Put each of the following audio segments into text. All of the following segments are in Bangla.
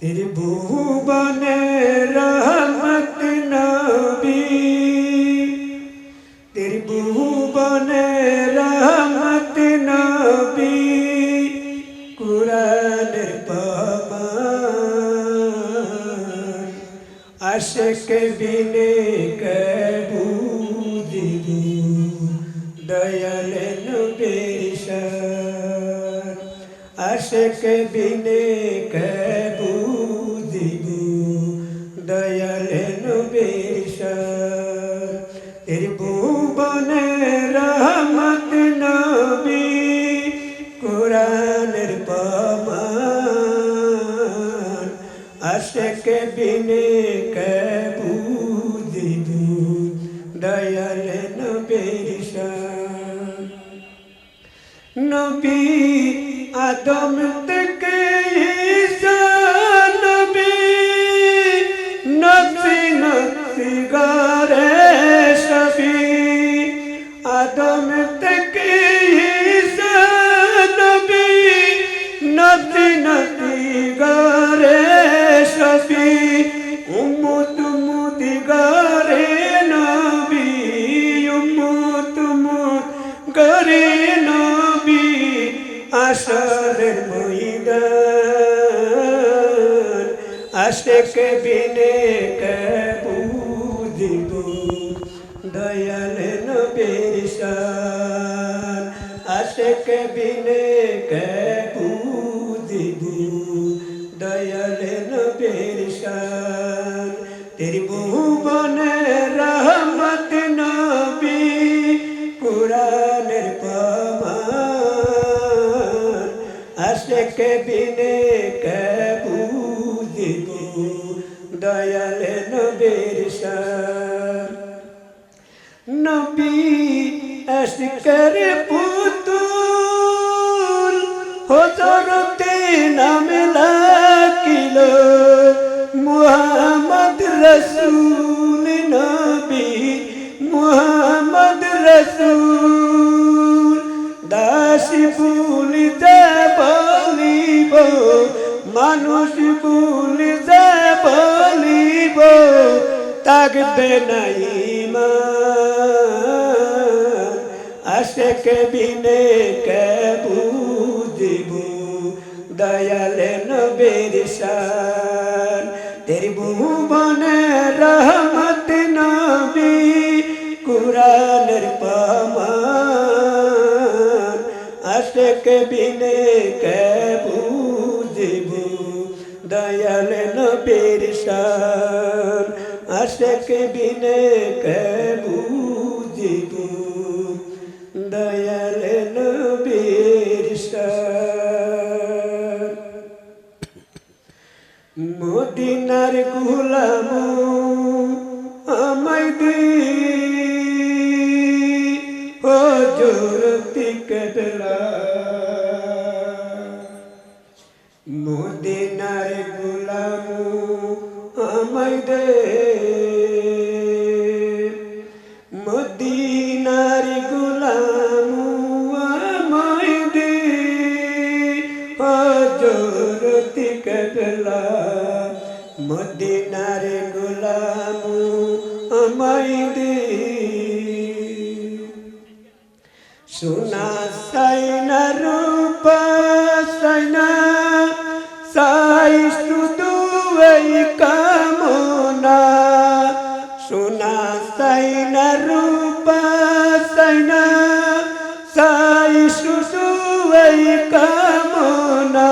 ত্রিভুবনে রহমত নবী। ত্রিভুবনে রহমত নবী। কুরানের পামান আশক বিনে কবু দিবু দয়াল নবীর শান আশক বিনে কবু নবী আদম থেকে নবী নফসি নফসি গারে সবি আদম থেকে নবী নফসি নফসি গারে সবি উম্মত আশেক বিনে কবু দিব দয়াল নবীর শান। আশেক বিনে কবু দিব দয়াল নবীর শান। ত্রিভুবনে আশকর পুতুল, হজরতে নাম লাকিল মুহাম্মদ রসুল নবী, মুহাম্মদ রসুল। দাস ভুলি যা বলিব, মানুষ ভুলি যা বলিব থাকবে নাই মান আশেক বিনে কবু দিব দয়াল নবীর শান। তেরি ভুবনে রহমত নবী কুরানের পামান আশেক বিনে কবু দিব দয়াল নবীর শান। আশেক বিনে কবু হজর তিকলা মদিনার গুলাম আমায় দে। মদিনার গুলাম আমায় দে। হজরতি কদলা মদিনার গুলাম আমায় দে। সোনা সাইনা রূপা, সাইনা সাই শুধু এই কামনা। সোনা সাইনা রূপা, সাইনা সাই শুধু এই কামনা।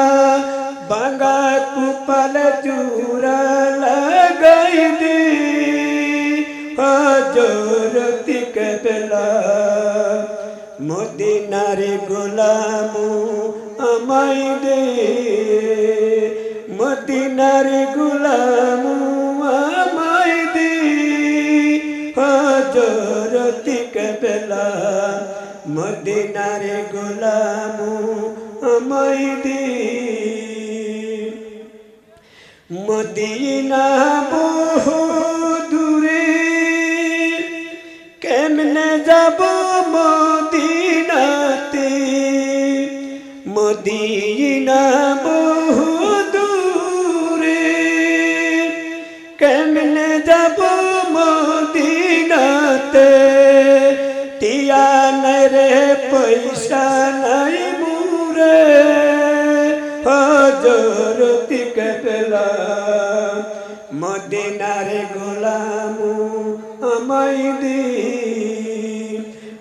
বাঙ্গা কুপাল চূড়া লাগাই দি হজরতি কদলা মদিনার গোলাম আমায় দে। মদিনার গোলাম আমায় দে। হজরতি কবলা মদিনার গোলাম আমায় দে। মদিনা বহু দূরে। কেমনে যাব মদিনা বহু দূরে কেমনে যাব মদিনাতে? টিয়া নাই রে, পয়সা নাই মুরে হজরতি কেবলা, মদিনার গোলামু আমাই দি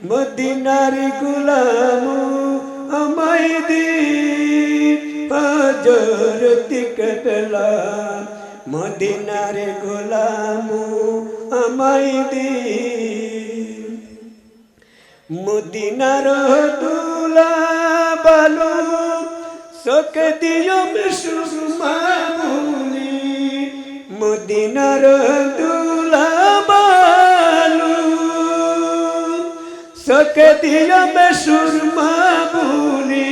মদিনার গোলামু আমাই দি হজরতি কেবলা মদিনার গোলামু আমাই দি মদিনার তুলা বালু সোকে দিও সুরমামুনি মদিনার তুলা সোকে দিও সুরমামুনি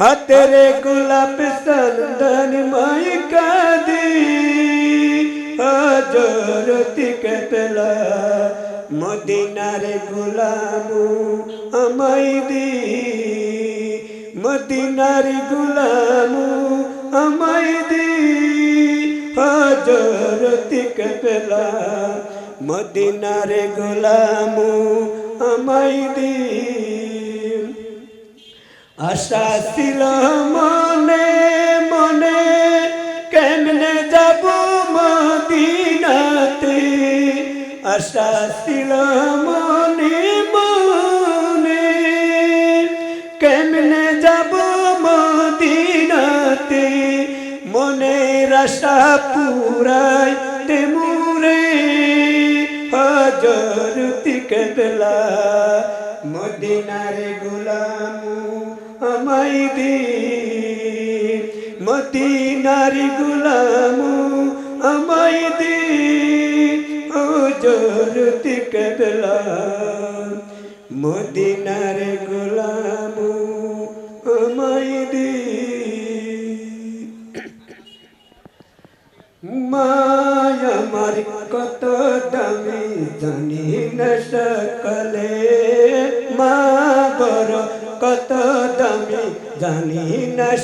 হাতের গোলাপ সন্দন মাই কাদি হজরতি কেতলা মদিনার গোলামু আমাই দি। মদিনার গোলামু আমাই দি। হজরতি কেতলা মদিনার গোলামু আমাই দি আশা ছিল মনে মনে, কেমনে যাব মদিনাতে? আশা ছিল মনে মনে, কেমনে যাব মদিনাতে? মনের আশা পুরাই তেমুরে হজরতি কেবলা মদিনার গোলামু আমাই দি। মদিনার গোলামু আমাই দি। হজরতি কেবলা মদিনার গোলামু আমাই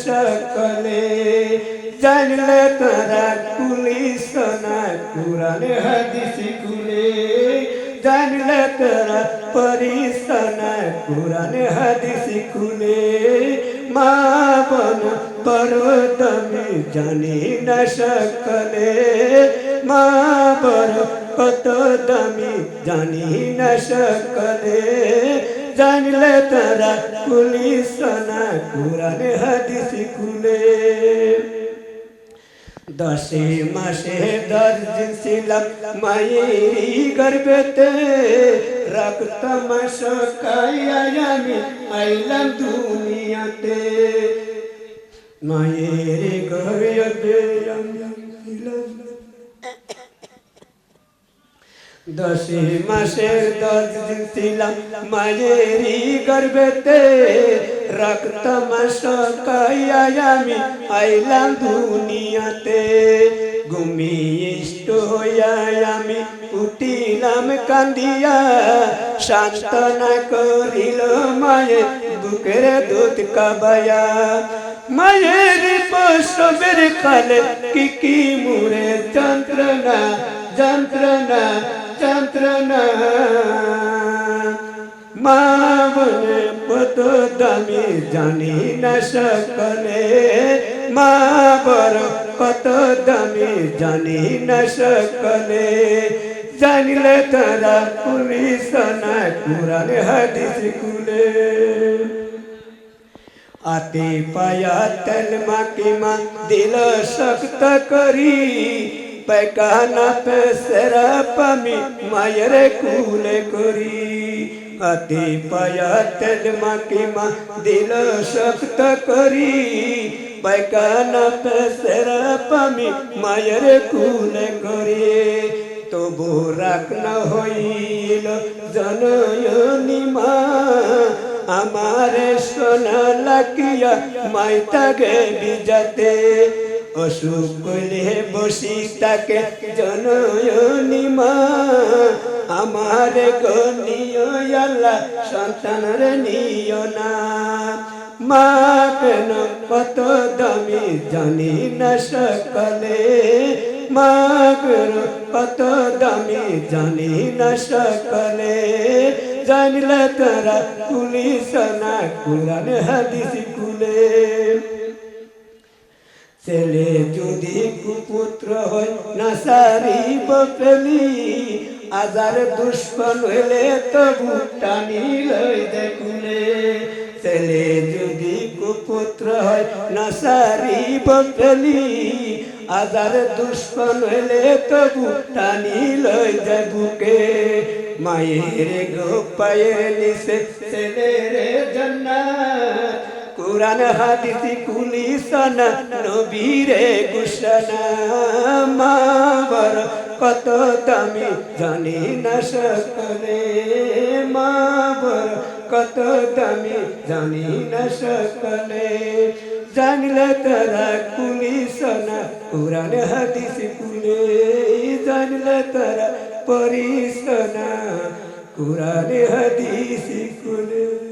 সকলে জানলে তারা পুলিশ না কুরান হাদিস কুলে জানলে তারা পরিসনা কুরান হাদিস কুলে মা বন দামি জানি না সকলে। মা বড় কত দামি জানি না সকলে। জানলে তারা পুলিশ না কুরান হাদিস খুলে। দশে মাসে দশ দিন ছিলাম মায়েরই গর্ভেতে রক্ত মাস আমি আইলাম দুনিয়াতে। মায়ের গর্ভে আমি দশে মাসের দশ দিন ছিলাম মায়েরই গর্ভেতে রক্ত মাস আমি আইলাম দুনিয়াতে। ঘুমিষ্ট হইয়া আমি উঠিলাম কান্দিয়া। সান্ত্বনা করিল মায়ের বুকের দুধ কাবায়া। মায়ের প্রসবের কালে কি কি মুরে যন্ত্রণা যন্ত্রণা যন্ত্রণা মা বলে কত দামি জানি না সকলে মা বড় কত দামি জানি না সকলে জানিলে তারা পুলিশ না কুরান হাদিস কুলে আতে পায়া তেল মাকে মা দিল শক্ত করি পেকানাতে সেরা পামি মায়ের কুলে করি কাতি পায়া তেজ মাকি মা দিল শক্ত করি পেকানাতে সেরা পামি মায়ের কুলে করি তবু রাখনা হইল জনয়নি মা আমার সোনা লাগিয়া মাইতাগে বিজাতে অসুখ বসি তাকে, জনয়নি মা, আমার গনিয় সন্তানের নিয় না। মা কেন কত দামি জানি না সকলে। মাগর কত দামি জানি না সকলে। জানলে তারা পুলিশ না কোরআন হাদিস কুলে ছেলে যদি কুপুত্র হয়, না সারি বপলি আজার দুশ্মন হইলে তবু টানি লই দেখুলে ছেলে যদি কুপুত্র হয়, না সারি বপলি আজার দুশ্মন হইলে তবু টানি লই দেখুকে। মায়ের গো পায়ের নিচে ছেলের জান্নাত। কোরআন, হাদিস, কুলিসানা, নবীরে গুসানা মা বর কত দামি জানি না সকলে মা বর কত দামি জানি না সকলে। জানলে তারা কুলিসানা, কোরআন, হাদিস কুলে জানলে তারা পরিসনা, কোরআন, হাদিস কুলে